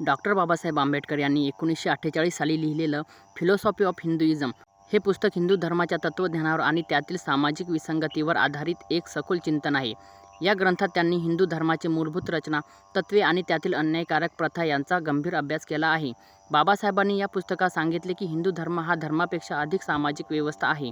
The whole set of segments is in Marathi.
डॉक्टर बाबासाहेब आंबेडकर यांनी एकोणीसशे अठ्ठेचाळीस साली लिहिलेलं फिलॉसॉफी ऑफ हिंदुइझम हे पुस्तक हिंदू धर्माच्या तत्त्वज्ञानावर आणि त्यातील सामाजिक विसंगतीवर आधारित एक सखोल चिंतन आहे. या ग्रंथात त्यांनी हिंदू धर्माची मूलभूत रचना, तत्त्वे आणि त्यातील अन्यायकारक प्रथा यांचा गंभीर अभ्यास केला आहे. बाबासाहेबांनी या पुस्तकात सांगितले की हिंदू धर्म हा धर्मापेक्षा अधिक सामाजिक व्यवस्था आहे,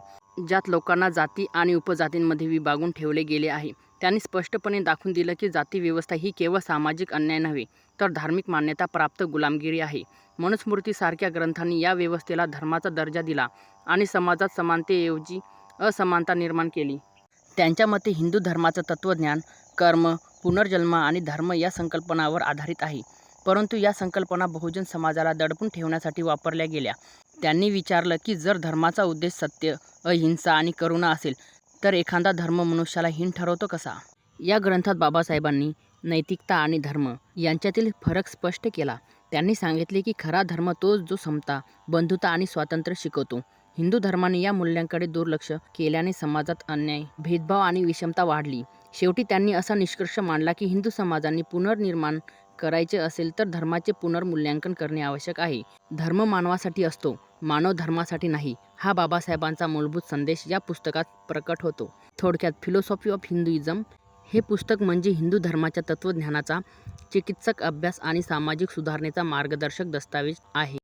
ज्यात लोकांना जाती आणि उपजातींमध्ये विभागून ठेवले गेले आहे. त्यांनी स्पष्टपणे दाखवून दिलं की जातीव्यवस्था ही केवळ सामाजिक अन्याय नव्हे, तर धार्मिक मान्यता प्राप्त गुलामगिरी आहे. मनुस्मृतीसारख्या ग्रंथांनी या व्यवस्थेला धर्माचा दर्जा दिला आणि समाजात समानतेऐवजी असमानता निर्माण केली. त्यांच्या मते हिंदू धर्माचं तत्त्वज्ञान कर्म, पुनर्जन्म आणि धर्म या संकल्पनावर आधारित आहे. परंतु या संकल्पना बहुजन समाजाला दडपून ठेवण्यासाठी वापरल्या गेल्या. त्यांनी विचारलं की जर धर्माचा उद्देश सत्य, अहिंसा आणि करुणा असेल तर एखादा धर्म मनुष्याला हीन ठरवतो कसा? या ग्रंथात बाबासाहेबांनी नैतिकता आणि धर्म यांच्यातील फरक स्पष्ट केला. त्यांनी सांगितले की खरा धर्म तोच जो समता, बंधुता आणि स्वातंत्र्य शिकवतो. हिंदू धर्माने या मूल्यांकडे दुर्लक्ष केल्याने समाजात अन्याय, भेदभाव आणि विषमता वाढली. शेवटी त्यांनी असा निष्कर्ष मांडला की हिंदू समाजाने पुनर्निर्माण करायचे असेल तर धर्माचे पुनर्मूल्यांकन करणे आवश्यक आहे. धर्म मानवासाठी असतो, मानव धर्मासाठी नाही, हा बाबासाहेबांचा मूलभूत संदेश या पुस्तकात प्रकट होतो. थोडक्यात फिलॉसॉफी ऑफ हिंदुइझम हे पुस्तक म्हणजे हिंदू धर्माच्या तत्त्वज्ञानाचा चिकित्सक अभ्यास आणि सामाजिक सुधारणेचा मार्गदर्शक दस्तावेज आहे.